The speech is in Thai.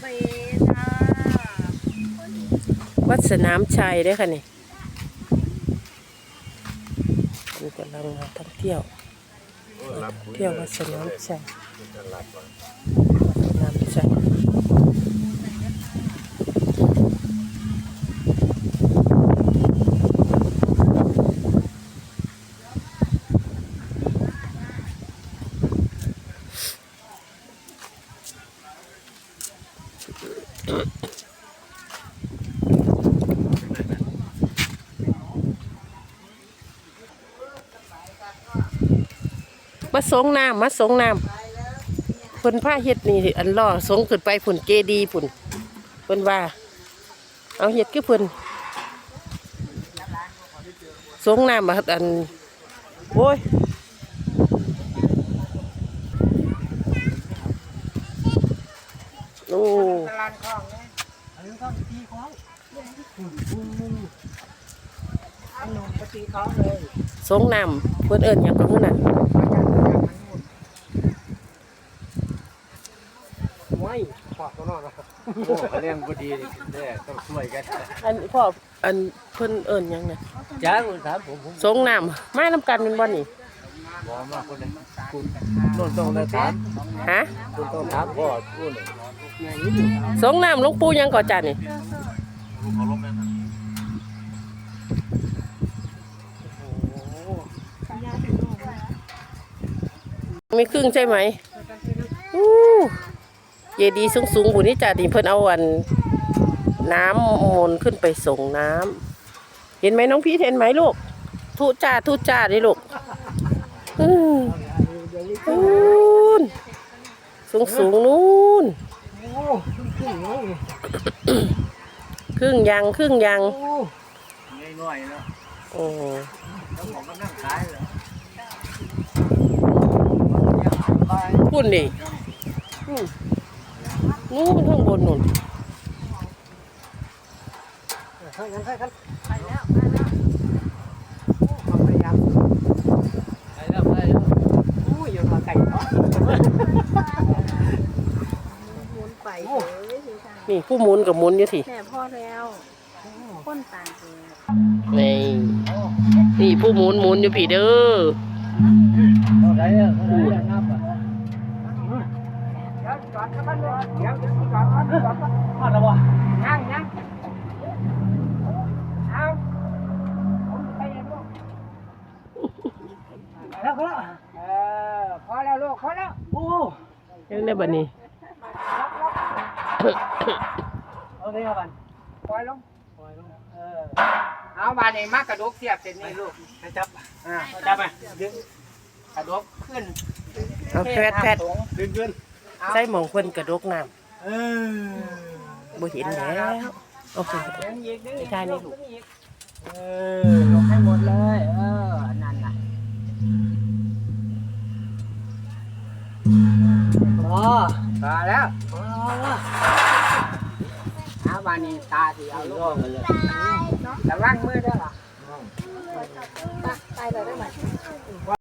ไปจ้าวัดสนามชัยเด้อค่ะนี่นี่กำลังมาท่องเที่ยวเที่ยววัดสนามชัยวัดสนามชัย มาสงน้ำมาสงน้ำคนผ้าเฮ็ดนี่อันล่อสงขึ้นไปผุนเจดีผุนเพิ่นว่า เอาเฮ็ดคือเพิ่นสงน้ำมาอันโอ้ย โอ้ตลาดคลองเนี่ยอันนี้ต้องตีเขาอันหนุ่มปฏิเขาเลยสงน้ำเพิ่นเอิ้นหยังก็คือนั่นมาจากจากมันหมดไม่ขอบตัวนอกนะครับโอ้เขาเลี้ยงพอดีแน่ต้องช่วยกัน อันพ่ออันเพิ่นเอิ้นหยังน่ะจ้าคุณถามผมผมสงน้ำมานํกันแม่นบ่นี่บอกมาคนนึงคุณต้นต้องได้ถามฮะคุณต้องถามพ่อพูดเลย สงน้ำหลวงปู่ยังก่อจานี่มีครึ่งใช่ไหมอู้เยดีสูงสูงบุนี่จ่าดิเพิ่นเอาอันน้ำมนต์ขึ้นไปส่งน้ำเห็นไหมน้องพีทเห็นไหมลูกทุจ่าทุจ่าดิลูกอืมสูงสูงนู่น ขึ้นเลยครึ่งยังครึ่งยัง โอ้ง่ายๆเนาะโอ้แล้วผมก็นั่งขายเลยพุ่นดิอืมนู่นข้างบนนู่นใช่กันใช่กันไปแล้วไปแล้ว ความพยายาม ไปแล้วไปแล้ว โอ้ยอย่ามาไก่เนาะ หมุ นไปเฉยสิค่ะนี่ผู้หมุนกับหมุนอยู่ที่แม่พ่อแล้วคนต่างเกิดนี่นี่ผู้หมุนหมุนอยู่พี่เด้อเท่าไหรอะเท่าไหรอะนับอะจอดกันบ้านเลยเดี๋ยวจอดก่อนจอดก่อนมาแล้ววะยังยังเอาผมไปเองลูกแล้วพอแล้วเออพอแล้วลูกพอแล้วโอ้ยังได้บัดนี้ เอาเลยเอากันปล่อยลงปล่อยลงเออเอาบาดนี้มากระดกเสียบเสร็จนี่ลูกให้จับอ่าจับไปดึงกระดกขึ้นเอาแพทย์แพทย์ดึงขึ้นใส่หมองคนกระดกน้เออำบ่เห็นแล้วโอเคดึงอีกดึงอีกใช่นี่ลูกดึงอีกเออลงให้หมดเลยเออนั่นน่ะพอพอแล้วพอละเอา บาดนี้ตาสีเอาลูร่อกงกันเลยระวังมือด้วยหรอไปเลยได้ไหม